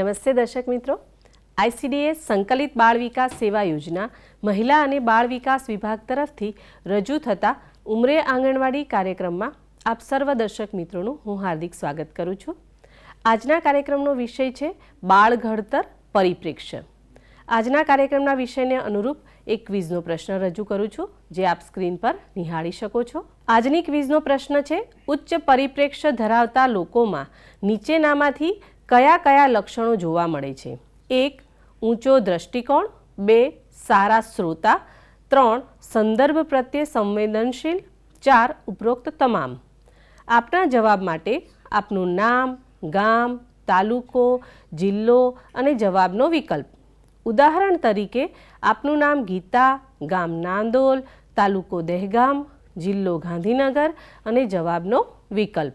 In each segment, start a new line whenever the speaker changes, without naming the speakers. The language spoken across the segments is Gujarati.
નમસ્તે દર્શક મિત્રો. આઈસીડીએસ સંકલિત બાળ વિકાસ સેવા યોજના મહિલા અને બાળ વિકાસ વિભાગ તરફથી રજૂ થતા ઉમરે આંગણવાડી કાર્યક્રમમાં આપ સર્વ દર્શક મિત્રોનું હું હાર્દિક સ્વાગત કરું છું. આજના કાર્યક્રમનો વિષય છે બાળ ઘડતર પરિપ્રેક્ષ્ય. આજના કાર્યક્રમના વિષયને અનુરૂપ એક ક્વિઝનો પ્રશ્ન રજૂ કરું છું, જે આપ સ્ક્રીન પર નિહાળી શકો છો. આજની ક્વિઝનો પ્રશ્ન છે, ઉચ્ચ પરિપ્રેક્ષ્ય ધરાવતા લોકોમાં નીચેનામાંથી કયા કયા લક્ષણો જોવા મળે છે? એક, ઊંચો દ્રષ્ટિકોણ. બે, સારા શ્રોતા. ત્રણ, સંદર્ભ પ્રત્યે સંવેદનશીલ. ચાર, ઉપરોક્ત તમામ. આપના જવાબ માટે આપનું નામ, ગામ, તાલુકો, જિલ્લો અને જવાબનો વિકલ્પ. ઉદાહરણ તરીકે, આપનું નામ ગીતા, ગામ નાંદોલ, તાલુકો દહેગામ, જિલ્લો ગાંધીનગર અને જવાબનો વિકલ્પ.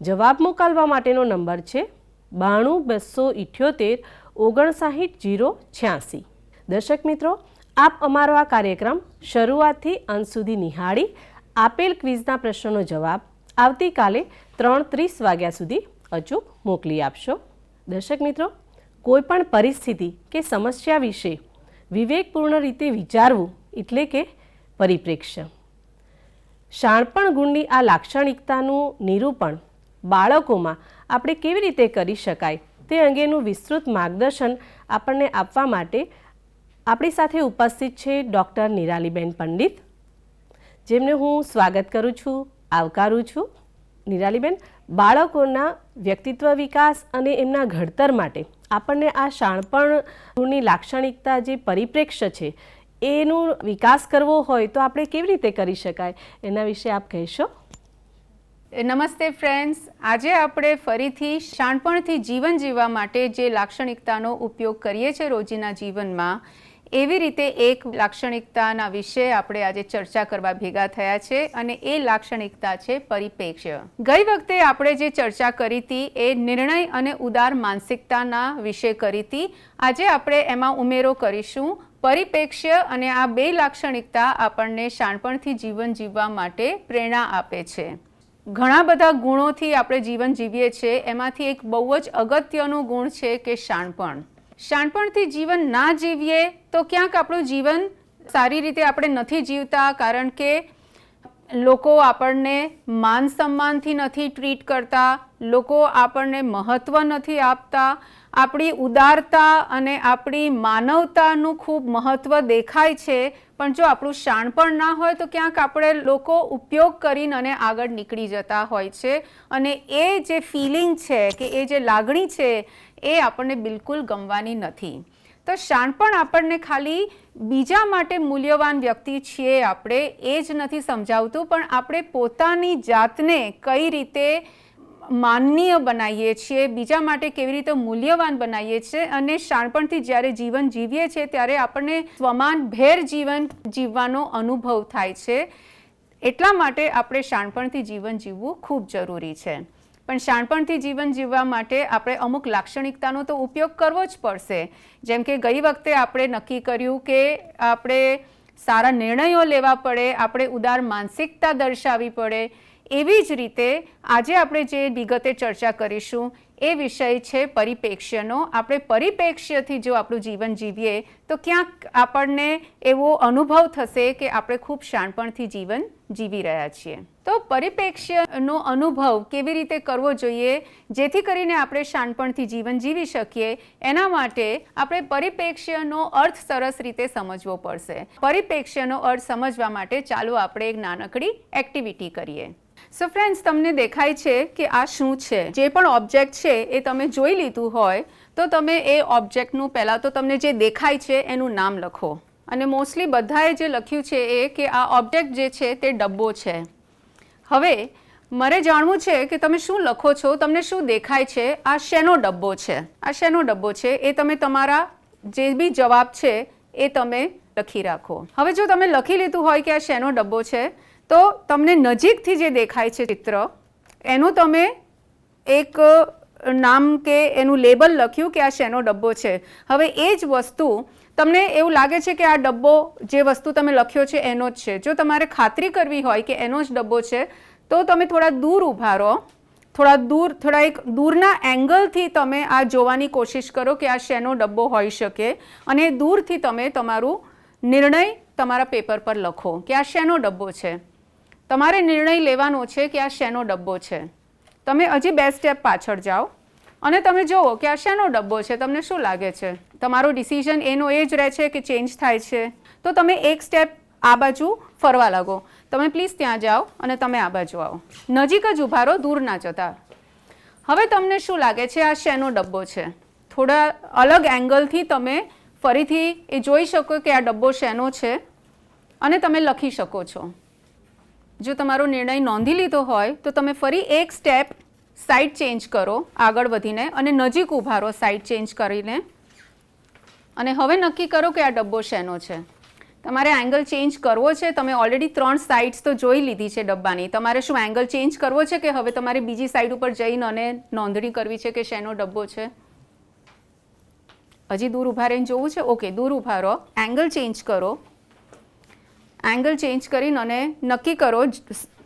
જવાબ મોકલવા માટેનો નંબર છે બાણું બસો ઇઠ્યોતેર ઓગણસાહીઠ જીરો છ્યાસી. દર્શક મિત્રો, આપ અમારો આ કાર્યક્રમ શરૂઆતથી અંત સુધી નિહાળી આપેલ ક્વિઝના પ્રશ્નોનો જવાબ આવતીકાલે ત્રણ ત્રીસ વાગ્યા સુધી અચૂક મોકલી આપશો. દર્શક મિત્રો, કોઈપણ પરિસ્થિતિ કે સમસ્યા વિશે વિવેકપૂર્ણ રીતે વિચારવું એટલે કે પરિપ્રેક્ષ્ય. શાણપણ ગુણની આ લાક્ષણિકતાનું નિરૂપણ બાળકોમાં આપણે કેવી રીતે કરી શકાય તે અંગેનું વિસ્તૃત માર્ગદર્શન આપણને આપવા માટે આપણી સાથે ઉપસ્થિત છે ડૉક્ટર નિરાલીબેન પંડિત, જેમને હું સ્વાગત કરું છું, આવકારું છું. નિરાલીબેન, બાળકોના વ્યક્તિત્વ વિકાસ અને એમના ઘડતર માટે આપણને આ શાણપણની લાક્ષણિકતા જે પરિપ્રેક્ષ્ય છે એનું વિકાસ કરવો હોય તો આપણે કેવી રીતે કરી શકાય એના વિશે આપ કહેશો?
નમસ્તે ફ્રેન્ડ્સ આજે આપણે ફરીથી શાણપણથી જીવન જીવવા માટે જે લાક્ષણિકતાનો ઉપયોગ કરીએ છીએ રોજીના જીવનમાં, એવી રીતે એક લાક્ષણિકતાના વિશે આપણે આજે ચર્ચા કરવા ભેગા થયા છે અને એ લાક્ષણિકતા છે પરિપ્રેક્ષ્ય ગઈ વખતે આપણે જે ચર્ચા કરી હતી એ નિર્ણય અને ઉદાર માનસિકતાના વિશે કરી હતી. આજે આપણે એમાં ઉમેરો કરીશું. પરિપ્રેક્ષ્ય અને આ બે લાક્ષણિકતા આપણને શાણપણથી જીવન જીવવા માટે પ્રેરણા આપે છે. ઘણા બધા ગુણોથી આપણે જીવન જીવીએ છીએ, એમાંથી એક બહુ જ અગત્યનું ગુણ છે કે શાણપણ. શાણપણથી જીવન ના જીવીએ તો ક્યાંક આપણું જીવન સારી રીતે આપણે નથી જીવતા, કારણ કે લોકો આપણને માન સન્માનથી નથી ટ્રીટ કરતા લોકો આપણને મહત્ત્વ નથી આપતા, આપણી ઉદારતા અને આપણી માનવતાનું ખૂબ મહત્ત્વ દેખાય છે. પણ જો આપણું શાણપણ ના હોય તો ક્યાંક આપણે લોકો ઉપયોગ કરીને અને આગળ નીકળી જતા હોય છે. અને એ જે ફિલિંગ છે કે એ જે લાગણી છે એ આપણને બિલકુલ ગમવાની નથી. તો શાણપણ આપણને ખાલી બીજા માટે મૂલ્યવાન વ્યક્તિ છીએ આપણે, એ જ નથી સમજાવતું, પણ આપણે પોતાની જાતને કઈ રીતે માનનીય બનાવીએ છીએ, બીજા માટે કેવી રીતે મૂલ્યવાન બનાવીએ છીએ અને શાણપણથી જ્યારે જીવન જીવીએ છીએ ત્યારે આપણને સ્વમાન ભેર જીવન જીવવાનો અનુભવ થાય છે. એટલા માટે આપણે શાણપણથી જીવન જીવવું ખૂબ જરૂરી છે. પણ શાણપણથી જીવન જીવવા માટે આપણે અમુક લાક્ષણિકતાનો તો ઉપયોગ કરવો જ પડશે. જેમ કે ગઈ વખતે આપણે નક્કી કર્યું કે આપણે સારા નિર્ણયો લેવા પડે, આપણે ઉદાર માનસિકતા દર્શાવવી પડે એવી જ રીતે આજે આપણે જે વિગતે ચર્ચા કરીશું એ વિષય છે પરિપ્રેક્ષ્યનો આપણે પરિપ્રેક્ષ્યથી જો આપણું જીવન જીવીએ, તો ક્યાંક આપણને એવો અનુભવ થશે કે આપણે ખૂબ શાણપણથી જીવન જીવી રહ્યા છીએ. તો પરિપ્રેક્ષ્યનો અનુભવ કેવી રીતે કરવો જોઈએ, જેથી કરીને આપણે શાણપણથી જીવન જીવી શકીએ, એના માટે આપણે પરિપ્રેક્ષ્યનો અર્થ સરસ રીતે સમજવો પડશે. પરિપ્રેક્ષ્યનો અર્થ સમજવા માટે ચાલો આપણે એક નાનકડી એક્ટિવિટી કરીએ. સો ફ્રેન્ડ્સ તમને દેખાય છે કે આ શું છે? જે પણ ઓબ્જેક્ટ છે, એ તમે જોઈ લીધું હોય, તો તમે એ ઓબ્જેક્ટનું પહેલાં તો તમને જે દેખાય છે, એનું નામ લખો. અને મોસ્ટલી બધાએ જે લખ્યું છે એ કે આ ઓબ્જેક્ટ જે છે, તે ડબ્બો છે. હવે, મારે જાણવું છે કે તમે શું લખો છો, તમને શું દેખાય છે, આ શેનો ડબ્બો છે? આ શેનો ડબ્બો છે, એ તમે તમારા જે બી જવાબ છે, એ તમે લખી રાખો. હવે જો તમે લખી લીધું હોય કે આ શેનો ડબ્બો છે તો તમને નજીકથી જે દેખાય છે ચિત્ર, એનું તમે એક નામ કે એનું લેબલ લખ્યું કે આ શેનો ડબ્બો છે. હવે એ જ વસ્તુ તમને એવું લાગે છે કે આ ડબ્બો જે વસ્તુ તમે લખ્યો છે એનો જ છે. જો તમારે ખાતરી કરવી હોય કે એનો જ ડબ્બો છે, તો તમે થોડા દૂર ઊભા રહો. થોડા દૂર, થોડા એક દૂરના એંગલથી તમે આ જોવાની કોશિશ કરો કે આ શેનો ડબ્બો હોઈ શકે અને દૂરથી તમે તમારું નિર્ણય તમારા પેપર પર લખો કે આ શેનો ડબ્બો છે. તમારે નિર્ણય લેવાનો છે કે આ શેનો ડબ્બો છે. તમે હજી બે સ્ટેપ પાછળ જાઓ અને તમે જુઓ કે આ શેનો ડબ્બો છે, તમને શું લાગે છે? તમારો ડિસિઝન એનો એ જ રહે છે કે ચેન્જ થાય છે? તો તમે એક સ્ટેપ આ બાજુ ફરવા લાગો. તમે પ્લીઝ ત્યાં જાઓ અને તમે આ બાજુ આવો. નજીક જ ઊભા રહો, દૂર ના જતા. હવે તમને શું લાગે છે આ શેનો ડબ્બો છે? થોડા અલગ એંગલથી તમે ફરીથી એ જોઈ શકો કે આ ડબ્બો શેનો છે અને તમે લખી શકો છો. જો તમારો નિર્ણય નોંધી લીધો હોય, તો તમે ફરી એક સ્ટેપ સાઈડ ચેન્જ કરો, આગળ વધીને અને નજીક ઊભા રહો સાઈડ ચેન્જ કરીને. અને હવે નક્કી કરો કે આ ડબ્બો શેનો છે. તમારે એંગલ ચેન્જ કરવો છે, તમે ઓલરેડી ત્રણ સાઇડ્સ તો જોઈ લીધી છે ડબ્બાની. તમારે શું એંગલ ચેન્જ કરવો છે કે હવે તમારે બીજી સાઇડ ઉપર જઈને અને નોંધણી કરવી છે કે શેનો ડબ્બો છે? હજી દૂર ઊભા રહીને જોવું છે? ઓકે દૂર ઊભા રહો. એંગલ ચેન્જ કરો. એંગલ ચેન્જ કરીને અને નક્કી કરો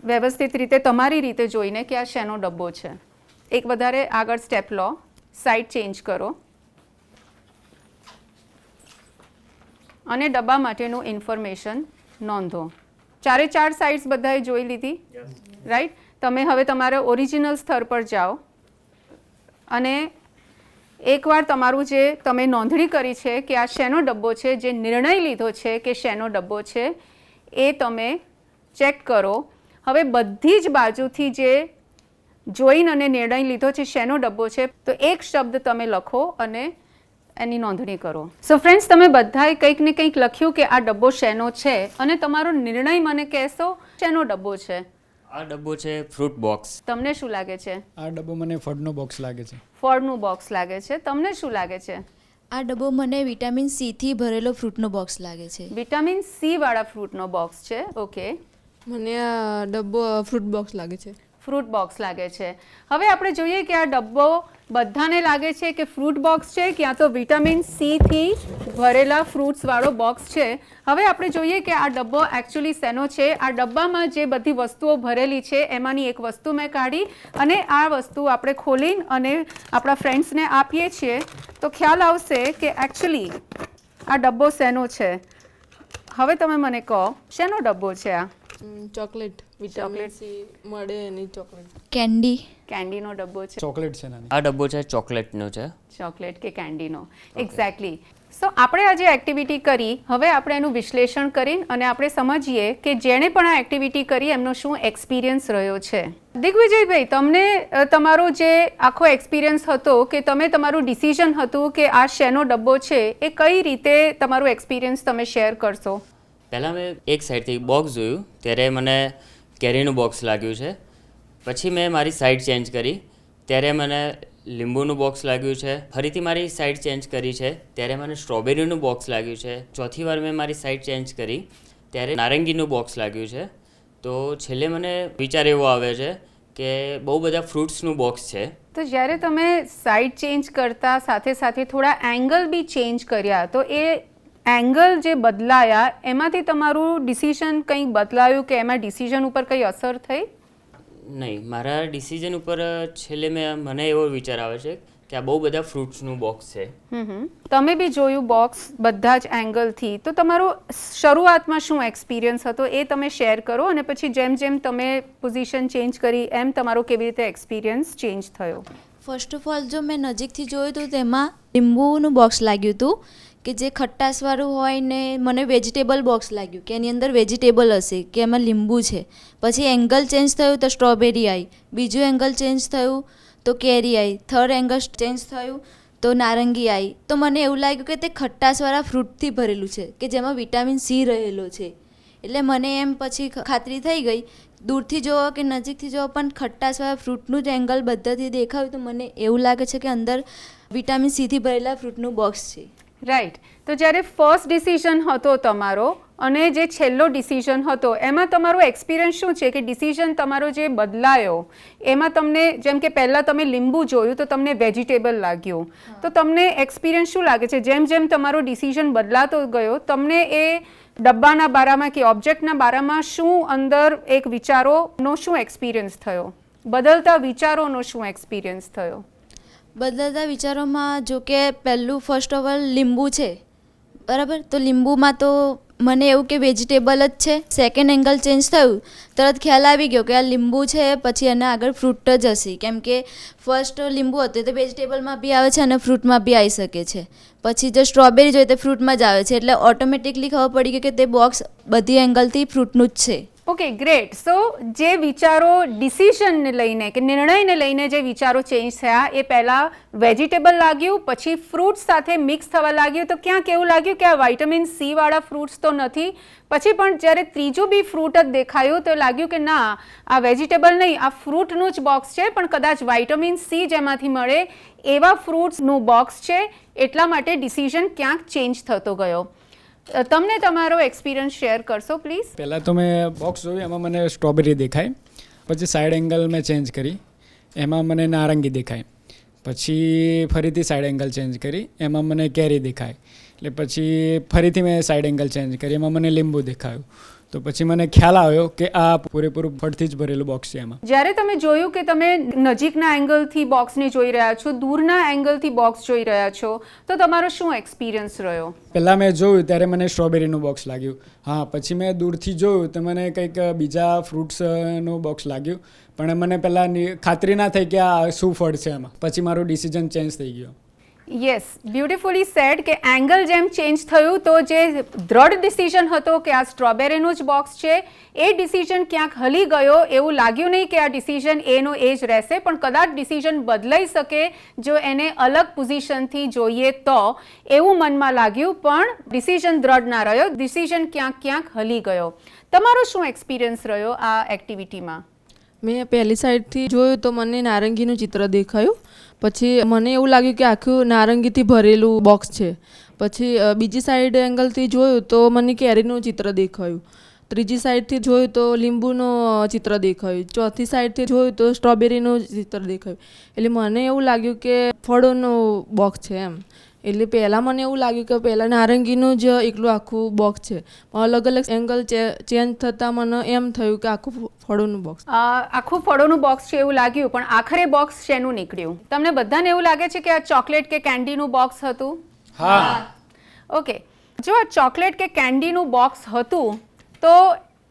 વ્યવસ્થિત રીતે તમારી રીતે જોઈને કે આ શેનો ડબ્બો છે. એક વધારે આગળ સ્ટેપ લો સાઈડ ચેન્જ કરો. અને ડબ્બા માટેનું ઇન્ફોર્મેશન નોંધો. ચારે ચાર સાઇડ્સ બધાએ જોઈ લીધી? રાઈટ તમે હવે તમારા ઓરિજિનલ સ્તર પર જાઓ. અને એકવાર તમારું જે તમે નોંધણી કરી છે કે આ શેનો ડબ્બો છે જે નિર્ણય લીધો છે કે શેનો ડબ્બો છે એ તમે ચેક કરો. હવે બધી જ બાજુથી જે જોઈને અને નિર્ણય લીધો છે શેનો ડબ્બો છે તો એક શબ્દ તમે લખો અને એની નોંધણી કરો. સો ફ્રેન્ડ્સ તમે બધાએ કંઈક ને કંઈક લખ્યું કે આ ડબ્બો શેનો છે અને તમારો નિર્ણય મને કહેશો શેનો ડબ્બો છે?
આ ડબ્બો છે ફ્રૂટ બોક્સ.
તમને શું લાગે છે?
આ ડબ્બો મને ફળનો બોક્સ લાગે છે.
ફળનું બોક્સ લાગે છે. તમને શું લાગે છે?
આ ડબ્બો મને વિટામિન સી થી ભરેલો ફ્રૂટનો બોક્સ લાગે છે.
વિટામિન સી વાળા ફ્રૂટનો બોક્સ છે ઓકે
મને આ ડબ્બો ફ્રૂટ બોક્સ લાગે છે.
ફ્રૂટ બોક્સ લાગે છે. હવે આપણે જોઈએ કે આ ડબ્બો બધાને લાગે છે કે ફ્રૂટ બોક્સ છે ક્યાં તો વિટામિન સીથી ભરેલા ફ્રૂટ્સવાળો બોક્સ છે. હવે આપણે જોઈએ કે આ ડબ્બો એકચ્યુઅલી શેનો છે? આ ડબ્બામાં જે બધી વસ્તુઓ ભરેલી છે, એમાંની એક વસ્તુ મેં કાઢી અને આ વસ્તુ આપણે ખોલીને અને આપણા ફ્રેન્ડ્સને આપીએ છીએ. તો ખ્યાલ આવશે કે એકચ્યુઅલી આ ડબ્બો શેનો છે? હવે તમે મને કહો, શેનો ડબ્બો છે આ?
ચોકલેટ વિટામિન સી મળે એની ચોકલેટ.
કેન્ડી.
કેન્ડીનો ડબ્બો છે.
ચોકલેટ છે નાની.
આ ડબ્બો છે ચોકલેટનો છે.
ચોકલેટ કે કેન્ડીનો. એક્ઝેક્ટલી સો આપણે આજે એક્ટિવિટી કરી હવે આપણે એનું વિશ્લેષણ કરીને અને આપણે સમજીએ કે જેણે પણ આ એક્ટિવિટી કરી એમનો શું એક્સપિરિયન્સ રહ્યો છે. દિગ્વિજયભાઈ તમને તમારો જે આખો એક્સપિરિયન્સ હતો કે તમે તમારું ડિસિઝન હતું કે આ શેનો ડબ્બો છે એ કઈ રીતે તમારું એક્સપિરિયન્સ તમે શેર કરશો?
પહેલાં મેં એક સાઈડથી બોક્સ જોયું, ત્યારે મને કેરીનું બોક્સ લાગ્યું છે. પછી મેં મારી સાઈડ ચેન્જ કરી, ત્યારે મને લીંબુનું બોક્સ લાગ્યું છે. ફરીથી મારી સાઈડ ચેન્જ કરી છે, ત્યારે મને સ્ટ્રોબેરીનું બોક્સ લાગ્યું છે. ચોથી વાર મેં મારી સાઈડ ચેન્જ કરી, ત્યારે નારંગીનું બોક્સ લાગ્યું છે. તો છેલ્લે મને વિચાર એવો આવે છે કે બહુ બધા ફ્રૂટ્સનું બોક્સ છે.
તો જ્યારે તમે સાઈડ ચેન્જ કરતા સાથે સાથે થોડા એંગલ બી ચેન્જ કર્યા, તો એ એંગલ જે બદલાયા એમાંથી તમારું ડિસિઝન કંઈ બદલાયું કે એમાં ડિસિઝન ઉપર કંઈ અસર થઈ?
નહીં મારા ડિસિઝન ઉપર છેલ્લે મેં મને એવો વિચાર આવે છે કે આ બહુ બધા ફ્રૂટ્સનું બોક્સ છે.
તમે બી જોયું બોક્સ બધા જ એંગલથી. તો તમારો શરૂઆતમાં શું એક્સપિરિયન્સ હતો એ તમે શેર કરો અને પછી જેમ જેમ તમે પોઝિશન ચેન્જ કરી એમ તમારો કેવી રીતે એક્સપિરિયન્સ ચેન્જ થયો?
ફર્સ્ટ ઓફ ઓલ જો મેં નજીકથી જોયું હતું તેમાં લીંબુનું બોક્સ લાગ્યું હતું. કે જે ખટ્ટાશવાળું હોય ને મને વેજીટેબલ બોક્સ લાગ્યું, કે એની અંદર વેજીટેબલ હશે, કે એમાં લીંબુ છે. પછી એંગલ ચેન્જ થયું તો સ્ટ્રોબેરી આવી બીજું એંગલ ચેન્જ થયું તો કેરી આવી થર્ડ એંગલ ચેન્જ થયું તો નારંગી આવી તો મને એવું લાગ્યું કે તે ખટ્ટાસવાળા ફ્રૂટથી ભરેલું છે, કે જેમાં વિટામિન સી રહેલો છે. એટલે મને એમ પછી ખાતરી થઈ ગઈ. દૂરથી જોવો કે નજીકથી જોવો, પણ ખટ્ટાસવાળા ફ્રૂટનું જ એંગલ બધાથી દેખાયું તો મને એવું લાગે છે કે અંદર વિટામિન સીથી ભરેલા ફ્રૂટનું બોક્સ છે.
રાઈટ તો જ્યારે ફર્સ્ટ ડિસિઝન હતો તમારો અને જે છેલ્લો ડિસિઝન હતો એમાં તમારો એક્સપિરિયન્સ શું છે કે ડિસિઝન તમારો જે બદલાયો એમાં તમને જેમ કે પહેલાં તમે લીંબુ જોયું તો તમને વેજીટેબલ લાગ્યું. તો તમને એક્સપિરિયન્સ શું લાગે છે? જેમ જેમ તમારો ડિસિઝન બદલાતો ગયો તમને એ ડબ્બાના બારામાં કે ઓબ્જેક્ટના બારામાં શું અંદર એક વિચારોનો શું એક્સપિરિયન્સ થયો? બદલતા વિચારોનો શું એક્સપિરિયન્સ થયો?
બદલતા વિચારોમાં જો કે પહેલું ફર્સ્ટ ઓફ ઓલ લીંબુ છે. બરાબર? તો લીંબુમાં તો મને એવું કે વેજીટેબલ જ છે. સેકન્ડ એંગલ ચેન્જ થયું. તરત ખ્યાલ આવી ગયો કે આ લીંબુ છે, પછી એના આગળ ફ્રૂટ જ હશે. કેમ કે ફર્સ્ટ લીંબુ હતું તો વેજીટેબલમાં બી આવે છે અને ફ્રૂટમાં બી આવી શકે છે. પછી જો સ્ટ્રોબેરી જોઈએ તો ફ્રૂટમાં જ આવે છે. એટલે ઓટોમેટિકલી ખબર પડી ગઈ કે તે બોક્સ બધી એંગલથી ફ્રૂટનું જ છે.
ઓકે ગ્રેટ સો જે વિચારો ડિસિઝનને લઈને કે નિર્ણયને લઈને જે વિચારો ચેન્જ થયા, એ પહેલાં વેજીટેબલ લાગ્યું, પછી ફ્રૂટ્સ સાથે મિક્સ થવા લાગ્યું. તો ક્યાંક એવું લાગ્યું કે આ વાઇટામિન સીવાળા ફ્રૂટ્સ તો નથી. પછી પણ જ્યારે ત્રીજું બી ફ્રૂટ જ દેખાયું, તો લાગ્યું કે ના, આ વેજીટેબલ નહીં, આ ફ્રૂટનું જ બોક્સ છે, પણ કદાચ વાઇટામિન સી જેમાંથી મળે એવા ફ્રૂટ્સનું બોક્સ છે. એટલા માટે ડિસિઝન ક્યાંક ચેન્જ થતો ગયો. તમને તમારો એક્સપિરિયન્સ શેર કરશો પ્લીઝ
પહેલાં તો મેં બોક્સ જોયું, એમાં મને સ્ટ્રોબેરી દેખાય. પછી સાઈડ એંગલ મેં ચેન્જ કરી, એમાં મને નારંગી દેખાય. પછી ફરીથી સાઈડ એંગલ ચેન્જ કરી, એમાં મને કેરી દેખાય. એટલે પછી ફરીથી મેં સાઈડ એંગલ ચેન્જ કરી, એમાં મને લીંબુ દેખાયું. તો પછી મને ખ્યાલ આવ્યો કે આ પૂરેપૂરું ફળથી જ ભરેલું બોક્સ છે એમાં.
જ્યારે તમે જોયું કે તમે નજીકના એંગલથી બોક્સને જોઈ રહ્યા છો દૂરના એંગલથી બોક્સ જોઈ રહ્યા છો તો તમારો શું એક્સપિરિયન્સ રહ્યો?
પહેલાં મેં જોયું ત્યારે મને સ્ટ્રોબેરીનું બોક્સ લાગ્યું. હા પછી મેં દૂરથી જોયું તો મને કંઈક બીજા ફ્રૂટ્સનું બોક્સ લાગ્યું. પણ મને પહેલાં ખાતરી ના થઈ કે આ શું ફળ છે એમાં પછી મારું ડિસિઝન ચેન્જ થઈ ગયો.
યસ બ્યુટિફુલી સેડ કે એંગલ જેમ ચેન્જ થયું તો જે દ્રઢ ડિસિઝન હતો કે આ સ્ટ્રોબેરીનું જ બોક્સ છે, એ ડિસિઝન ક્યાંક હલી ગયો એવું લાગ્યું નહીં કે આ ડિસિઝન એનો એ જ રહેશે, પણ કદાચ ડિસિઝન બદલાઈ શકે જો એને અલગ પોઝિશનથી જોઈએ તો એવું મનમાં લાગ્યું, પણ ડિસિઝન દ્રઢ ના રહ્યો ડિસિઝન ક્યાંક ક્યાંક હલી ગયો. તમારો શું એક્સપિરિયન્સ રહ્યો આ એક્ટિવિટીમાં
મેં? પહેલી સાઈડથી જોયું તો મને નારંગીનું ચિત્ર દેખાયું. પછી મને એવું લાગ્યું કે આખું નારંગીથી ભરેલું બોક્સ છે. પછી બીજી સાઈડ એંગલથી જોયું તો મને કેરીનું ચિત્ર દેખાયું. ત્રીજી સાઈડથી જોયું તો લીંબુનું ચિત્ર દેખાયું. ચોથી સાઈડથી જોયું તો સ્ટ્રોબેરીનું ચિત્ર દેખાયું. એટલે મને એવું લાગ્યું કે ફળોનું બોક્સ છે એમ. એટલે પહેલાં મને એવું લાગ્યું કે પહેલાં નારંગીનું જ એકલું આખું બોક્સ છે. પણ અલગ અલગ એંગલ ચેન્જ થતાં મને એમ થયું કે આખું ફળોનું બોક્સ
આખું ફળોનું બોક્સ છે એવું લાગ્યું પણ આખરે બોક્સ શેનું નીકળ્યું? તમને બધાને એવું લાગે છે કે આ ચોકલેટ કે કેન્ડીનું બોક્સ હતું?
હા.
ઓકે જો આ ચોકલેટ કે કેન્ડીનું બોક્સ હતું તો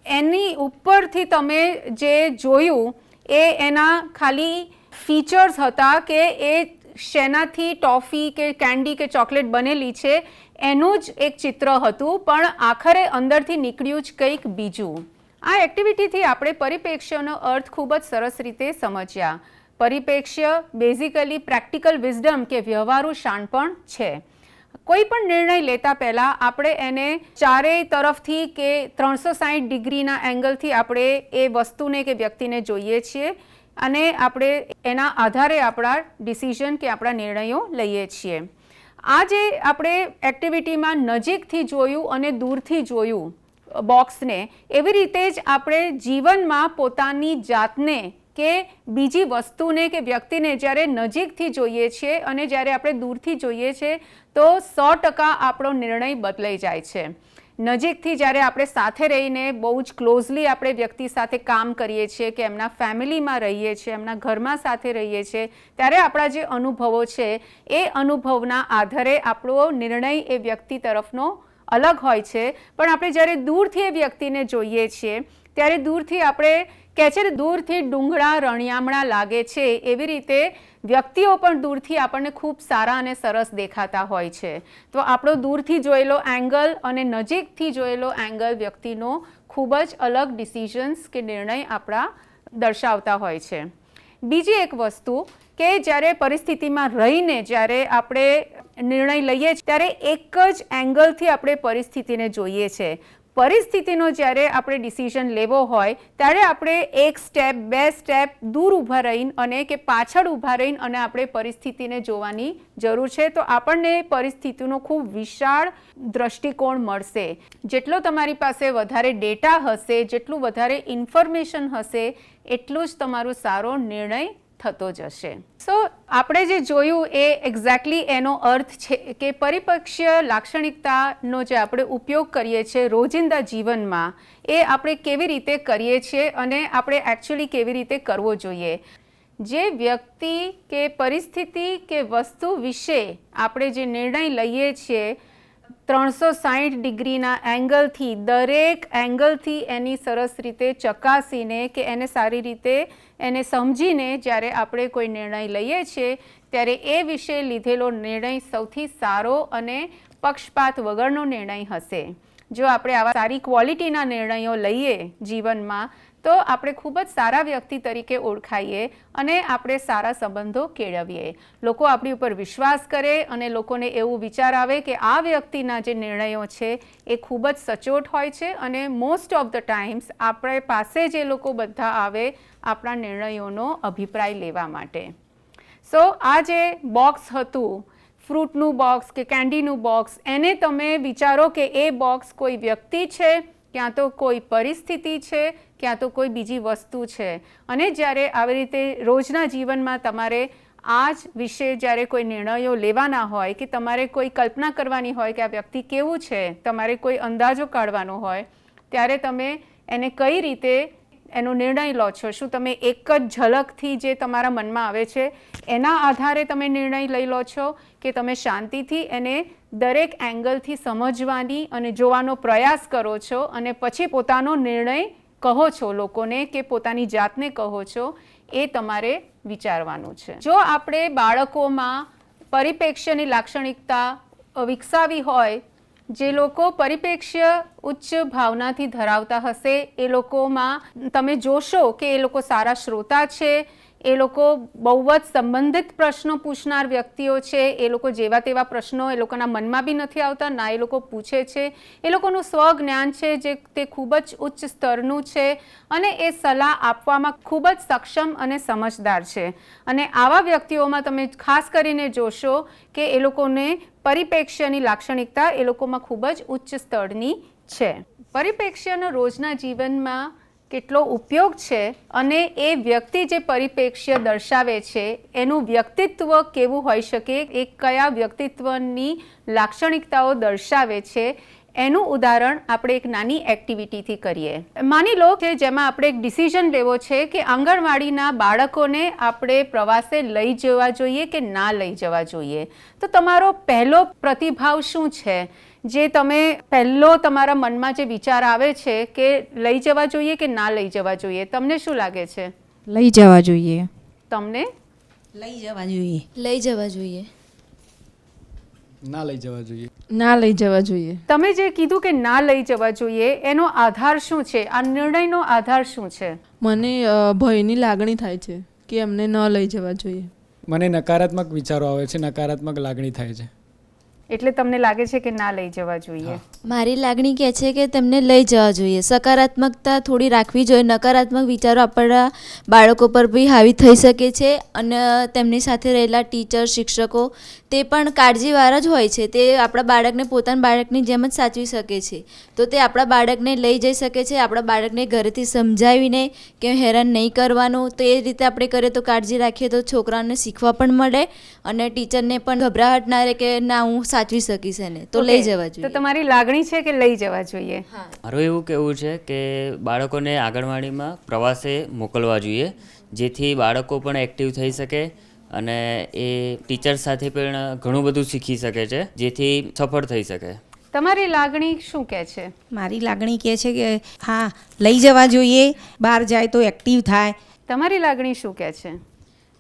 એની ઉપરથી તમે જે જોયું એ એના ખાલી ફીચર્સ હતા કે એ શેનાથી ટોફી કે કેન્ડી કે ચોકલેટ બનેલી છે, એનું જ એક ચિત્ર હતું, પણ આખરે અંદરથી નીકળ્યું જ કંઈક બીજું. આ એક્ટિવિટીથી આપણે પરિપ્રેક્ષ્યનો અર્થ ખૂબ જ સરસ રીતે સમજ્યા. પરિપ્રેક્ષ્ય બેઝિકલી પ્રેક્ટિકલ વિઝડમ કે વ્યવહારુ શાણપણ છે. કોઈ પણ નિર્ણય લેતા પહેલાં આપણે એને ચારેય તરફથી કે ત્રણસો સાઠ ડિગ્રીના એંગલથી આપણે એ વસ્તુને કે વ્યક્તિને જોઈએ છીએ. અને આપણે એના આધારે આપણા ડિસિઝન કે આપણા નિર્ણયો લઈએ છીએ. આ જે આપણે એક્ટિવિટીમાં નજીકથી જોયું અને દૂરથી જોયું બોક્સને એવી રીતે જ આપણે જીવનમાં પોતાની જાતને કે બીજી વસ્તુને કે વ્યક્તિને જ્યારે નજીકથી જોઈએ છીએ અને જ્યારે આપણે દૂરથી જોઈએ છીએ, તો સો ટકા આપણો નિર્ણય બદલાઈ જાય છે. નજીકથી જ્યારે આપણે સાથે રહીને બહુ જ ક્લોઝલી આપણે વ્યક્તિ સાથે કામ કરીએ છીએ કે એમના ફેમિલીમાં રહીએ છીએ, એમના ઘરમાં સાથે રહીએ છીએ, ત્યારે આપણા જે અનુભવો છે, એ અનુભવના આધારે આપણો નિર્ણય એ વ્યક્તિ તરફનો અલગ હોય છે. પણ આપણે જ્યારે દૂરથી એ વ્યક્તિને જોઈએ છીએ, ત્યારે દૂરથી આપણે કહે છે દૂરથી ડુંગળા, રણિયામણા લાગે છે. એવી રીતે વ્યક્તિઓ પણ દૂરથી આપણને ખૂબ સારા અને સરસ દેખાતા હોય છે. તો આપણો દૂરથી જોયેલો એંગલ અને નજીકથી જોયેલો એંગલ વ્યક્તિનો ખૂબ જ અલગ ડિસિઝન્સ કે નિર્ણય આપણા દર્શાવતા હોય છે. બીજી એક વસ્તુ કે જ્યારે પરિસ્થિતિમાં રહીને જ્યારે આપણે નિર્ણય લઈએ છીએ, ત્યારે એક જ એંગલથી આપણે પરિસ્થિતિને જોઈએ છે. પરિસ્થિતિનો જ્યારે આપણે ડિસિઝન લેવો હોય, ત્યારે આપણે એક સ્ટેપ બે સ્ટેપ દૂર ઊભા રહીને અને કે પાછળ ઊભા રહીને અને આપણે પરિસ્થિતિને જોવાની જરૂર છે. તો આપણને પરિસ્થિતિનો ખૂબ વિશાળ દ્રષ્ટિકોણ મળશે. જેટલો તમારી પાસે વધારે ડેટા હશે, જેટલું વધારે ઇન્ફોર્મેશન હશે, એટલું જ તમારો સારો નિર્ણય થતો જશે. સો આપણે જે જોયું એ એક્ઝેક્ટલી એનો અર્થ છે કે પરિપક્ષીય લાક્ષણિકતાનો જે આપણે ઉપયોગ કરીએ છીએ રોજિંદા જીવનમાં, એ આપણે કેવી રીતે કરીએ છીએ અને આપણે એકચ્યુઅલી કેવી રીતે કરવો જોઈએ. જે વ્યક્તિ કે પરિસ્થિતિ કે વસ્તુ વિશે આપણે જે નિર્ણય લઈએ છીએ ત્રણસો સાઠ ડિગ્રીના એંગલથી, દરેક એંગલથી એની સરસ રીતે ચકાસીને કે એને સારી રીતે એને સમજીને જ્યારે આપણે કોઈ નિર્ણય લઈએ છીએ, ત્યારે એ વિશે લીધેલો નિર્ણય સૌથી સારો અને પક્ષપાત વગરનો નિર્ણય હશે. જો આપણે આવા સારી ક્વોલિટીના નિર્ણયો લઈએ જીવનમાં તો આપણે ખૂબ જ સારા વ્યક્તિ તરીકે ઓળખાઈએ અને આપણે સારા સંબંધો કેળવીએ. લોકો આપણી ઉપર વિશ્વાસ કરે અને લોકોને એવું વિચાર આવે કે આ વ્યક્તિના જે નિર્ણયો છે એ ખૂબ જ સચોટ હોય છે અને મોસ્ટ ઓફ ધ ટાઈમ્સ આપણે પાસે જે લોકો બધા આવે આપણા નિર્ણયોનો અભિપ્રાય લેવા માટે. સો આ જે બોક્સ હતું ફ્રૂટનું બોક્સ કે કેન્ડીનું બોક્સ એને તમે વિચારો કે એ બોક્સ કોઈ વ્યક્તિ છે ક્યાં તો કોઈ પરિસ્થિતિ છે, ક્યાં તો કોઈ બીજી વસ્તુ છે. અને જ્યારે આવી રીતે રોજના જીવનમાં તમારે આ જ વિશે જ્યારે કોઈ નિર્ણયો લેવાના હોય કે તમારે કોઈ કલ્પના કરવાની હોય કે આ વ્યક્તિ કેવું છે, તમારે કોઈ અંદાજો કાઢવાનો હોય, ત્યારે તમે એને કઈ રીતે એનો નિર્ણય લો છો? શું તમે એક જ ઝલકથી જે તમારા મનમાં આવે છે, એના આધારે તમે નિર્ણય લઈ લો છો કે તમે શાંતિથી એને દરેક એંગલથી સમજવાની અને જોવાનો પ્રયાસ કરો છો અને પછી પોતાનો નિર્ણય કહો છો લોકોને કે પોતાની જાતને કહો છો, એ તમારે વિચારવાનું છે. જો આપણે બાળકોમાં પરિપ્રેક્ષ્યની લાક્ષણિકતા વિકસાવી હોય, જે લોકો પરિપ્રેક્ષ્ય ઉચ્ચ ભાવનાથી ધરાવતા હશે, એ લોકોમાં તમે જોશો કે એ લોકો સારા શ્રોતા છે એ લોકો બહુ જ સંબંધિત પ્રશ્નો પૂછનાર વ્યક્તિઓ છે. એ લોકો જેવા તેવા પ્રશ્નો એ લોકોના મનમાં બી નથી આવતા, ના એ લોકો પૂછે છે. એ લોકોનું સ્વજ્ઞાન છે જે તે ખૂબ જ ઉચ્ચ સ્તરનું છે અને એ સલાહ આપવામાં ખૂબ જ સક્ષમ અને સમજદાર છે. અને આવા વ્યક્તિઓમાં તમે ખાસ કરીને જોશો કે એ લોકોને પરિપ્રેક્ષ્યની લાક્ષણિકતા એ લોકોમાં ખૂબ જ ઉચ્ચ સ્તરની છે. પરિપ્રેક્ષ્યનો રોજના જીવનમાં કેટલો ઉપયોગ છે અને એ વ્યક્તિ જે પરિપ્રેક્ષ્ય દર્શાવે છે, એનું વ્યક્તિત્વ કેવું હોઈ શકે, એ કયા વ્યક્તિત્વની લાક્ષણિકતાઓ દર્શાવે છે, એનું ઉદાહરણ આપણે એક નાની એક્ટિવિટીથી કરીએ. માની લો કે જેમાં આપણે એક ડિસિઝન લેવો છે કે આંગણવાડીના બાળકોને આપણે પ્રવાસે લઈ જવા જોઈએ કે ના લઈ જવા જોઈએ. તો તમારો પહેલો પ્રતિભાવ શું છે? જે તમે પહેલો તમારા મનમાં જે વિચાર આવે છે કે લઈ જવા જોઈએ કે ના લઈ જવા જોઈએ? તમને શું લાગે છે?
લઈ જવા જોઈએ.
તમને?
લઈ જવા જોઈએ.
લઈ જવા જોઈએ.
ના લઈ જવા જોઈએ.
ના લઈ જવા જોઈએ.
તમે જે કીધું કે ના લઈ જવા જોઈએ એનો આધાર શું છે? આ નિર્ણયનો આધાર શું છે?
મને ભયની લાગણી થાય છે કે એમને ન લઈ જવા જોઈએ.
મને નકારાત્મક વિચારો આવે છે નકારાત્મક લાગણી થાય છે.
એટલે તમને લાગે છે કે ના લઈ જવા જોઈએ?
મારી લાગણી કહે છે કે તેમને લઈ જવા જોઈએ. સકારાત્મકતા થોડી રાખવી જોઈએ. નકારાત્મક વિચારો આપણા બાળકો પર બી હાવી થઈ શકે છે અને તેમની સાથે રહેલા ટીચર, શિક્ષકો તે પણ કાળજીવાળા જ હોય છે. તે આપણા બાળકને પોતાના બાળકની જેમ જ સાચવી શકે છે. તો તે આપણા બાળકને લઈ જઈ શકે છે આપણા બાળકને ઘરેથી સમજાવીને કે હેરાન નહીં કરવાનું. તો એ રીતે આપણે કરીએ તો કાળજી રાખીએ તો છોકરાઓને શીખવા પણ મળે અને ટીચરને પણ ગભરાહટ ના રહે કે ના હું સાચવી શકીશ એને. તો લઈ
જવા
જવા
તો
જોઈએ.
તમારી લાગણી છે કે લઈ જવા જોઈએ?
મારું એવું કહેવું છે કે બાળકોને આંગણવાડીમાં પ્રવાસે મોકલવા જોઈએ જેથી બાળકો પણ એક્ટિવ થઈ શકે અને એ ટીચર સાથે પણ ઘણું બધું શીખી શકે છે જેથી સફળ થઈ શકે.
તમારી લાગણી શું કહે છે?
મારી લાગણી કહે છે કે હા લઈ જવા જોઈએ બહાર જાય તો એક્ટિવ થાય.
તમારી લાગણી શું કહે છે?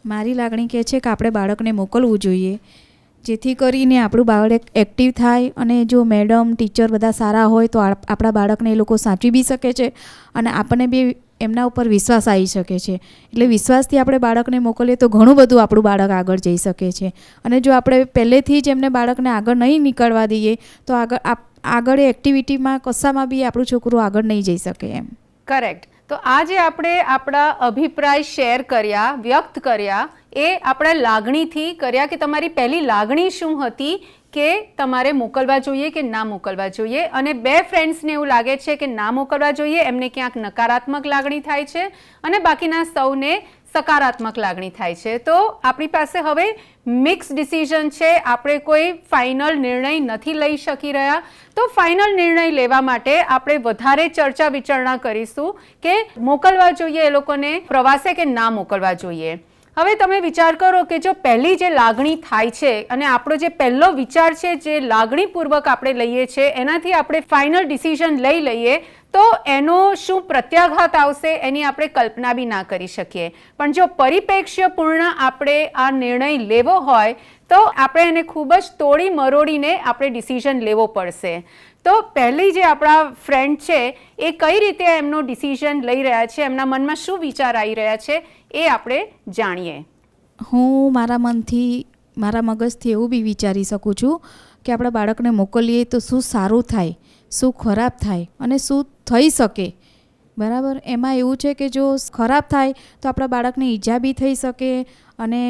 મારી લાગણી કહે છે કે આપણે બાળકને મોકલવું જોઈએ જેથી કરીને આપણું બાળક એક્ટિવ થાય અને જો મેડમ ટીચર બધા સારા હોય તો આપ- આપણા બાળકને એ લોકો સાચવી બી શકે છે અને આપણને બી એમના ઉપર વિશ્વાસ આવી શકે છે. એટલે વિશ્વાસથી આપણે બાળકને મોકલીએ તો ઘણું બધું આપણું બાળક આગળ જઈ શકે છે. અને જો આપણે પહેલેથી જ એમને બાળકને આગળ નહીં નીકળવા દઈએ, તો આગળ આગળ એક્ટિવિટીમાં કશામાં બી આપણું છોકરું આગળ નહીં જઈ શકે એમ.
કરેક્ટ તો આજે આપણે આપણા અભિપ્રાય શેર કર્યા, વ્યક્ત કર્યા, એ આપણા લાગણીથી કર્યા કે તમારી પહેલી લાગણી શું હતી કે તમારે મોકલવા જોઈએ કે ના મોકલવા જોઈએ? અને બે ફ્રેન્ડ્સને એવું લાગે છે કે ના મોકલવા જોઈએ, એમને ક્યાંક નકારાત્મક લાગણી થાય છે અને બાકીના સૌને સકારાત્મક લાગણી થાય છે. તો આપણી પાસે હવે મિક્સ ડિસિઝન છે. આપણે કોઈ ફાઇનલ નિર્ણય નથી લઈ શકી રહ્યા. તો ફાઇનલ નિર્ણય લેવા માટે આપણે વધારે ચર્ચા વિચારણા કરીશું કે મોકલવા જોઈએ એ લોકોને, પ્રવાસે કે ના મોકલવા જોઈએ? હવે તમે વિચાર કરો કે જો પહેલી જે લાગણી થાય છે અને આપણો જે પહેલો વિચાર છે, જે લાગણીપૂર્વક આપણે લઈએ છીએ એનાથી આપણે ફાઇનલ ડિસિઝન લઈ લઈએ, તો એનો શું પ્રત્યાઘાત આવશે એની આપણે કલ્પના બી ના કરી શકીએ. પણ જો પરિપ્રેક્ષ્યપૂર્ણ આપણે આ નિર્ણય લેવો હોય, તો આપણે એને ખૂબ જ તોડી મરોડીને આપણે ડિસિઝન લેવો પડશે. તો પહેલી જે આપણા ફ્રેન્ડ છે, એ કઈ રીતે એમનો ડિસિઝન લઈ રહ્યા છે, એમના મનમાં શું વિચાર આવી રહ્યા છે, એ આપણે જાણીએ.
હું મારા મનથી, મારા મગજથી એવું બી વિચારી શકું છું કે આપણા બાળકને મોકલીએ તો શું સારું થાય, શું ખરાબ થાય અને શું થઈ શકે. બરાબર? એમાં એવું છે કે જો ખરાબ થાય તો આપણા બાળકને ઈજા બી થઈ શકે અને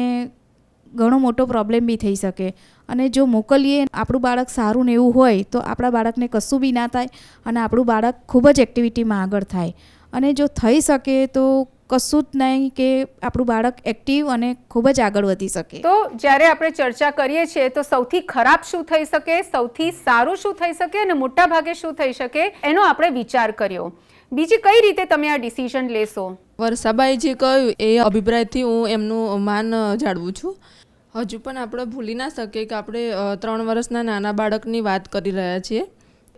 ઘણો મોટો પ્રોબ્લેમ બી થઈ શકે. અને જો મોકલીએ આપણું બાળક સારું ને એવું હોય તો આપણા બાળકને કશું બી ના થાય અને આપણું બાળક ખૂબ જ એક્ટિવિટીમાં આગળ થાય. અને જો થઈ શકે તો કશું જ નહીં કે આપણું બાળક એક્ટિવ અને ખૂબ જ આગળ વધી શકે.
તો જ્યારે આપણે ચર્ચા કરીએ છીએ તો સૌથી ખરાબ શું થઈ શકે સૌથી સારું શું થઈ શકે અને મોટા ભાગે શું થઈ શકે એનો આપણે વિચાર કર્યો. બીજી કઈ રીતે તમે આ ડિસિઝન લેશો?
વર્ષાબાઈ જે કહ્યું એ અભિપ્રાયથી હું એમનું માન જાળવું છું. હજુ પણ આપણે ભૂલી ના શકીએ કે આપણે ત્રણ વર્ષના નાના બાળકની વાત કરી રહ્યા છીએ.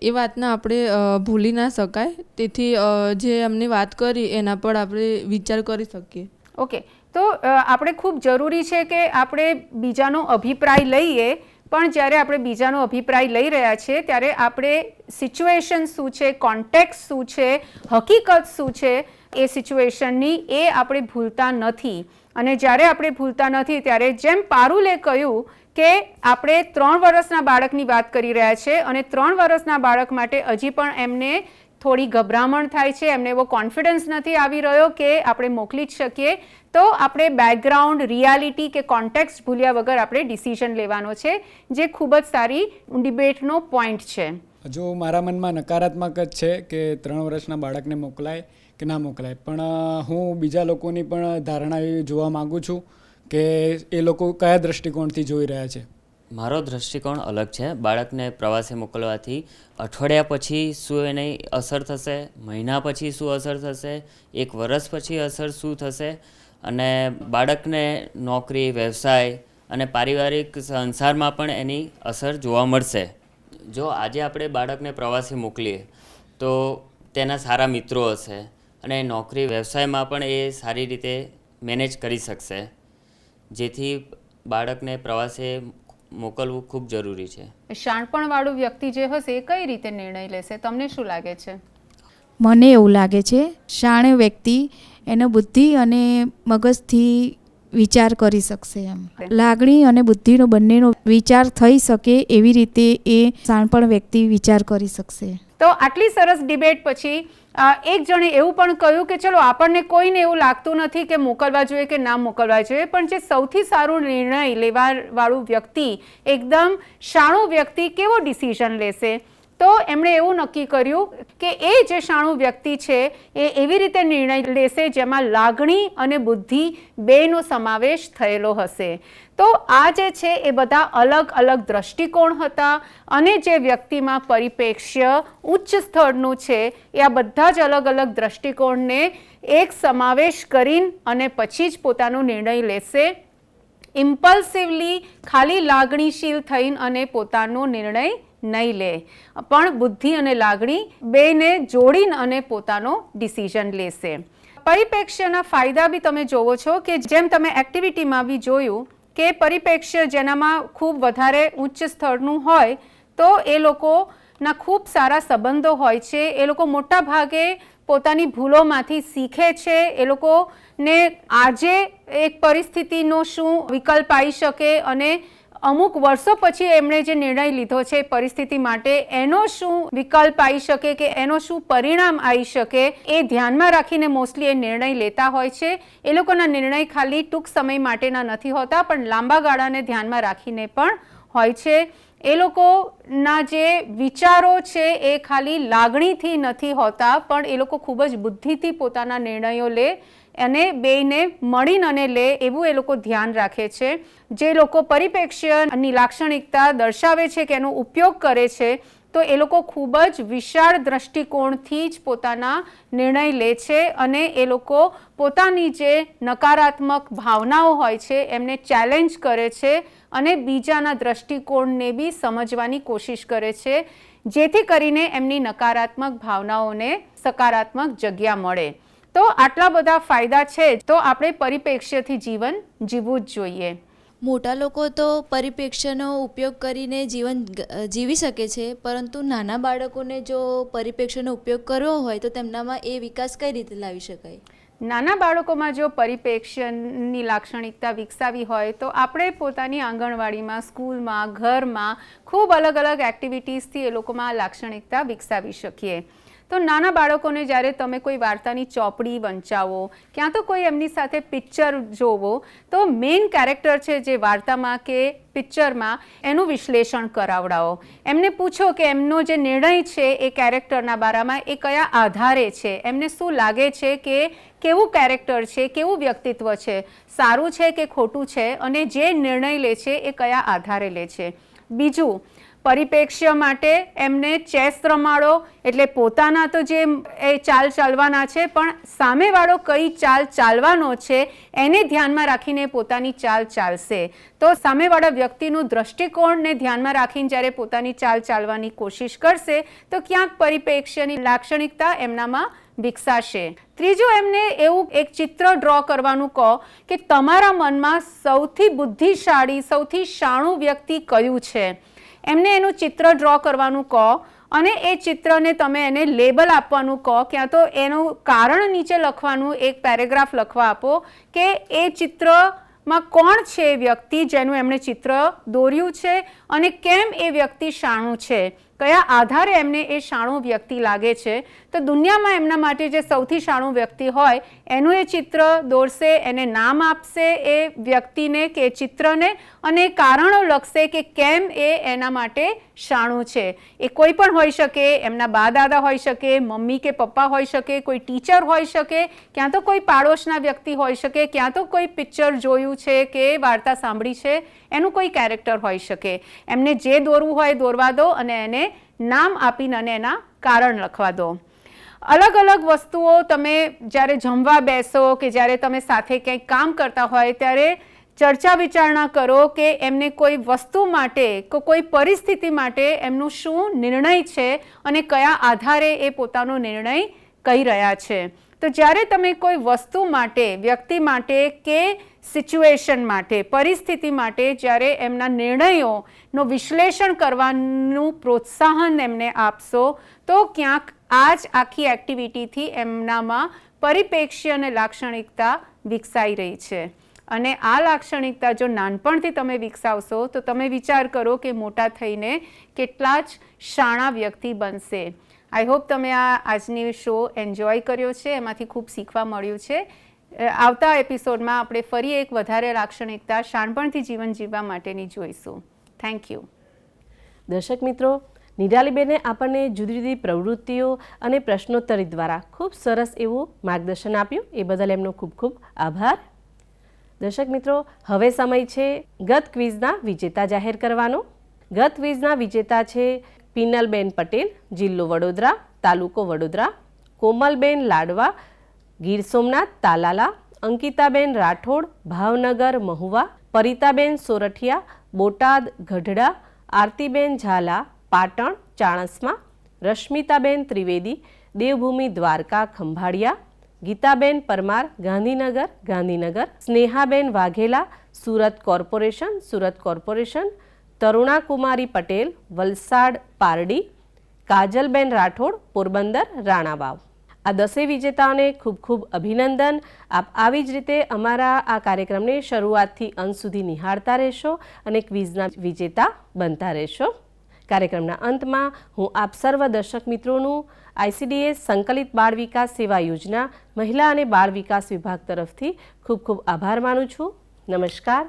એ વાતને આપણે ભૂલી ના શકાય. તેથી જે એમની વાત કરી એના પર આપણે વિચાર કરી શકીએ.
ઓકે. તો આપણે ખૂબ જરૂરી છે કે આપણે બીજાનો અભિપ્રાય લઈએ. પણ જ્યારે આપણે બીજાનો અભિપ્રાય લઈ રહ્યા છીએ, ત્યારે આપણે સિચ્યુએશન શું છે, કોન્ટેક્ટ શું છે, હકીકત શું છે, એ સિચ્યુએશનની એ આપણે ભૂલતા નથી. અને જ્યારે આપણે ભૂલતા નથી, ત્યારે જેમ પારુલે કહ્યું કે આપણે ત્રણ વર્ષના બાળકની વાત કરી રહ્યા છે અને ત્રણ વર્ષના બાળક માટે હજી પણ એમને થોડી ગભરામણ થાય છે, એમને એવો કોન્ફિડન્સ નથી આવી રહ્યો કે આપણે મોકલી જ શકીએ, તો આપણે બેકગ્રાઉન્ડ રિયાલિટી કે કોન્ટેક્સ ભૂલ્યા વગર આપણે ડિસિઝન લેવાનો છે, જે ખૂબ જ સારી ડિબેટનો પોઈન્ટ છે.
જો મારા મનમાં નકારાત્મક જ છે કે ત્રણ વર્ષના બાળકને મોકલાય કે ના મોકલાય. પણ હું બીજા લોકોની પણ ધારણા એવી જોવા માગું છું કે એ લોકો કયા દૃષ્ટિકોણથી જોઈ રહ્યા છે?
મારો દૃષ્ટિકોણ અલગ છે. બાળકને પ્રવાસે મોકલવાથી અઠવાડિયા પછી શું એની અસર થશે, મહિના પછી શું અસર થશે, એક વર્ષ પછી અસર શું થશે, અને બાળકને નોકરી, વ્યવસાય અને પારિવારિક સંસારમાં પણ એની અસર જોવા મળશે. જો આજે આપણે બાળકને પ્રવાસે મોકલીએ, તો તેના સારા મિત્રો હશે. અને નોકરી વ્યવસાયમાં પણ એ સારી રીતે મેનેજ કરી શકશે. જેથી બાળકને પ્રવાસે મોકલવું ખૂબ જરૂરી છે.
શાણપણવાળું વ્યક્તિ જે હશે એ કઈ રીતે નિર્ણય લેશે? તમને શું લાગે છે?
મને એવું લાગે છે શાણે વ્યક્તિ એનો બુદ્ધિ અને મગજથી વિચાર કરી શકશે એમ. લાગણી અને બુદ્ધિનો બંનેનો વિચાર થઈ શકે એવી રીતે એ શાણપણ વ્યક્તિ વિચાર કરી શકશે.
તો આટલી સરસ ડિબેટ પછી એક જણે એવું પણ કહ્યું કે ચલો આપણને કોઈને એવું લાગતું નથી કે મોકલવા જોઈએ કે ના મોકલવા જોઈએ પણ જે સૌથી સારું નિર્ણય લેવા વાળું વ્યક્તિ એકદમ શાણું વ્યક્તિ કેવો ડિસિઝન લેશે? તો એમણે એવું નક્કી કર્યું કે એ જે શાણું વ્યક્તિ છે, એ એવી રીતે નિર્ણય લેશે જેમાં લાગણી અને બુદ્ધિ બેનો સમાવેશ થયેલો હશે. તો આ જે છે, એ બધા અલગ અલગ દ્રષ્ટિકોણ હતા અને જે વ્યક્તિમાં પરિપ્રેક્ષ્ય ઉચ્ચ સ્તરનું છે, એ આ બધા જ અલગ અલગ દ્રષ્ટિકોણને એક સમાવેશ કરીને અને પછી જ પોતાનો નિર્ણય લેશે. ઇમ્પલ્સિવલી ખાલી લાગણીશીલ થઈને અને પોતાનો નિર્ણય નહીં લે. પણ બુદ્ધિ અને લાગણી બેને જોડીને અને પોતાનો ડિસિઝન લેશે. પરિપ્રેક્ષ્યના ફાયદા બી તમે જોવો છો કે જેમ તમે એક્ટિવિટીમાં બી જોયું કે પરિપ્રેક્ષ્ય જેનામાં ખૂબ વધારે ઉચ્ચ સ્થળનું હોય, તો એ લોકોના ખૂબ સારા સંબંધો હોય છે, એ લોકો મોટા ભાગે પોતાની ભૂલોમાંથી શીખે છે, એ લોકોને આજે એક પરિસ્થિતિનો શું વિકલ્પ આવી શકે અને અમુક વર્ષો પછી એમણે જે નિર્ણય લીધો છે પરિસ્થિતિ માટે એનો શું વિકલ્પ આવી શકે કે એનો શું પરિણામ આવી શકે એ ધ્યાનમાં રાખીને મોસ્ટલી એ નિર્ણય લેતા હોય છે. એ લોકોના નિર્ણય ખાલી ટૂંક સમય માટેના નથી હોતા, પણ લાંબા ગાળાને ધ્યાનમાં રાખીને પણ હોય છે. એ લોકોના જે વિચારો છે એ ખાલી લાગણીથી નથી હોતા, પણ એ લોકો ખૂબ જ બુદ્ધિથી પોતાના નિર્ણયો લે અને બેયને મળીને અને લે એવું એ લોકો ધ્યાન રાખે છે. જે લોકો પરિપ્રેક્ષ્યની લાક્ષણિકતા દર્શાવે છે કે એનો ઉપયોગ કરે છે, તો એ લોકો ખૂબ જ વિશાળ દ્રષ્ટિકોણથી જ પોતાના નિર્ણય લે છે અને એ લોકો પોતાની જે નકારાત્મક ભાવનાઓ હોય છે એમને ચેલેન્જ કરે છે અને બીજાના દ્રષ્ટિકોણને બી સમજવાની કોશિશ કરે છે, જેથી કરીને એમની નકારાત્મક ભાવનાઓને સકારાત્મક જગ્યા મળે. તો આટલા બધા ફાયદા છે તો આપણે પરિપ્રેક્ષ્યથી જીવન જીવવું જ જોઈએ.
મોટા લોકો તો પરિપ્રેક્ષ્યનો ઉપયોગ કરીને જીવન જીવી શકે છે પરંતુ નાના બાળકોને જો પરિપ્રેક્ષ્યનો ઉપયોગ કરવો હોય તો તેમનામાં એ વિકાસ કઈ રીતે લાવી શકાય?
નાના બાળકોમાં જો પરિપ્રેક્ષ્યની લાક્ષણિકતા વિકસાવી હોય તો આપણે પોતાની આંગણવાડીમાં સ્કૂલમાં ઘરમાં ખૂબ અલગ અલગ એક્ટિવિટીઝથી એ લોકોમાં લાક્ષણિકતા વિકસાવી શકીએ. તો નાના બાળકોને જ્યારે તમે કોઈ વાર્તાની ચોપડી વંચાવો, ક્યાં તો કોઈ એમની સાથે પિક્ચર જોવો, તો મેઇન કેરેક્ટર છે જે વાર્તામાં કે પિક્ચરમાં એનું વિશ્લેષણ કરાવડાવો. એમને પૂછો કે એમનો જે નિર્ણય છે એ કેરેક્ટરના બારામાં એ કયા આધારે છે? એમને શું લાગે છે કે કેવું કેરેક્ટર છે, કેવું વ્યક્તિત્વ છે? સારું છે કે ખોટું છે? અને જે નિર્ણય લે છે એ કયા આધારે લે છે? બીજું પરિપ્રેક્ષ્ય માટે એમને ચેસ રમાડો, એટલે પોતાના તો જે એ ચાલ ચાલવાના છે, પણ સામેવાળો કઈ ચાલ ચાલવાનો છે, એને ધ્યાનમાં રાખીને પોતાની ચાલ ચાલશે. તો સામેવાળા વ્યક્તિનું દ્રષ્ટિકોણને ધ્યાનમાં રાખીને જ્યારે પોતાની ચાલ ચાલવાની કોશિશ કરશે, તો ક્યાંક પરિપ્રેક્ષ્યની લાક્ષણિકતા એમનામાં વિકસાશે. ત્રીજું, એમને એવું એક ચિત્ર ડ્રો કરવાનું કહો કે તમારા મનમાં સૌથી બુદ્ધિશાળી, સૌથી શાણું વ્યક્તિ કયું છે? એમને એનું ચિત્ર ડ્રો કરવાનું કહો અને એ ચિત્રને તમે એને લેબલ આપવાનું કહો. ક્યાં તો એનું કારણ નીચે લખવાનું, એક પેરેગ્રાફ લખવા આપો કે એ ચિત્રમાં કોણ છે એ વ્યક્તિ જેનું એમણે ચિત્ર દોર્યું છે અને કેમ એ વ્યક્તિ શાણું છે? કયા આધારે એમને એ શાણું વ્યક્તિ લાગે છે? તો દુનિયામાં એમના માટે જે સૌથી શાણું વ્યક્તિ હોય, એનું એ ચિત્ર દોરશે, એને નામ આપશે, એ વ્યક્તિને કે ચિત્રને અને કારણો લખશે કે કેમ એ એના માટે શાણું છે. એ કોઈ પણ હોઈ શકે, એમના બા દાદા હોઈ શકે, મમ્મી કે પપ્પા હોઈ શકે, કોઈ ટીચર હોઈ શકે, ક્યાં તો કોઈ પાડોશના વ્યક્તિ હોઈ શકે, ક્યાં તો કોઈ પિક્ચર જોયું છે કે વાર્તા સાંભળી છે, એનું કોઈ કેરેક્ટર હોઈ શકે. એમને જે દોરવું હોય દોરવા દો અને એને નામ આપીને અને એના કારણ લખવા દો. અલગ અલગ વસ્તુઓ તમે જ્યારે જમવા બેસો કે જ્યારે તમે સાથે ક્યાંય કામ કરતા હોય ત્યારે ચર્ચા વિચારણા કરો કે એમને કોઈ વસ્તુ માટે કે કોઈ પરિસ્થિતિ માટે એમનું શું નિર્ણય છે અને કયા આધારે એ પોતાનો નિર્ણય કહી રહ્યા છે. તો જ્યારે તમે કોઈ વસ્તુ માટે, વ્યક્તિ માટે કે સિચ્યુએશન માટે, પરિસ્થિતિ માટે જ્યારે એમના નિર્ણયોનું વિશ્લેષણ કરવાનું પ્રોત્સાહન એમને આપશો, તો ક્યાંક આ જ આખી એક્ટિવિટીથી એમનામાં પરિપ્રેક્ષ્ય અને લાક્ષણિકતા વિકસાઈ રહી છે. અને આ લાક્ષણિકતા જો નાનપણથી તમે વિકસાવશો, તો તમે વિચાર કરો કે મોટા થઈને કેટલા જ શાણા વ્યક્તિ બનશે. આઈ હોપ તમે આ આજની શો એન્જોય કર્યો છે, એમાંથી ખૂબ શીખવા મળ્યું છે. આવતા એપિસોડમાં આપણે ફરી એક વધારે લાક્ષણિકતા શાણપણથી જીવન જીવવા માટેની જોઈશું. થેન્ક યુ
દર્શક મિત્રો, નિરાલીબેને આપણને જુદી જુદી પ્રવૃત્તિઓ અને પ્રશ્નોત્તરી દ્વારા ખૂબ સરસ એવું માર્ગદર્શન આપ્યું. એ બદલ એમનો ખૂબ ખૂબ આભાર. દર્શક મિત્રો, હવે સમય છે ગત ક્વિઝના વિજેતા જાહેર કરવાનો. ગત ક્વિઝના વિજેતા છે પિનલબેન પટેલ, જિલ્લો વડોદરા, તાલુકો વડોદરા, કોમલબેન લાડવા, ગીર સોમનાથ, તાલાલા, અંકિતાબેન રાઠોડ, ભાવનગર, મહુવા, પરિતાબેન સોરઠિયા, બોટાદ, ગઢડા, આરતીબેન ઝાલા, પાટણ, ચાણસ્મા, રશ્મિતાબેન ત્રિવેદી, દેવભૂમિ દ્વારકા, ખંભાળિયા, ગીતાબેન પરમાર, ગાંધીનગર ગાંધીનગર, સ્નેહાબેન વાઘેલા, સુરત કોર્પોરેશન સુરત કોર્પોરેશન તરુણા કુમારી પટેલ, વલસાડ પારડી, કાજલબેન રાઠોડ, પોરબંદર, રાણાવાવ. આ દસેય વિજેતાઓને ખૂબ ખૂબ અભિનંદન. આપ આવી જ રીતે અમારા આ કાર્યક્રમને શરૂઆતથી અંત સુધી નિહાળતા રહેશો અને ક્વિઝના વિજેતા બનતા રહેશો. કાર્યક્રમના અંતમાં હું આપ સર્વ દર્શક મિત્રોનું આઈસીડીએસ સંકલિત બાળ વિકાસ સેવા યોજના મહિલા અને બાળ વિકાસ વિભાગ તરફથી ખૂબ ખૂબ આભાર માનું છું. નમસ્કાર.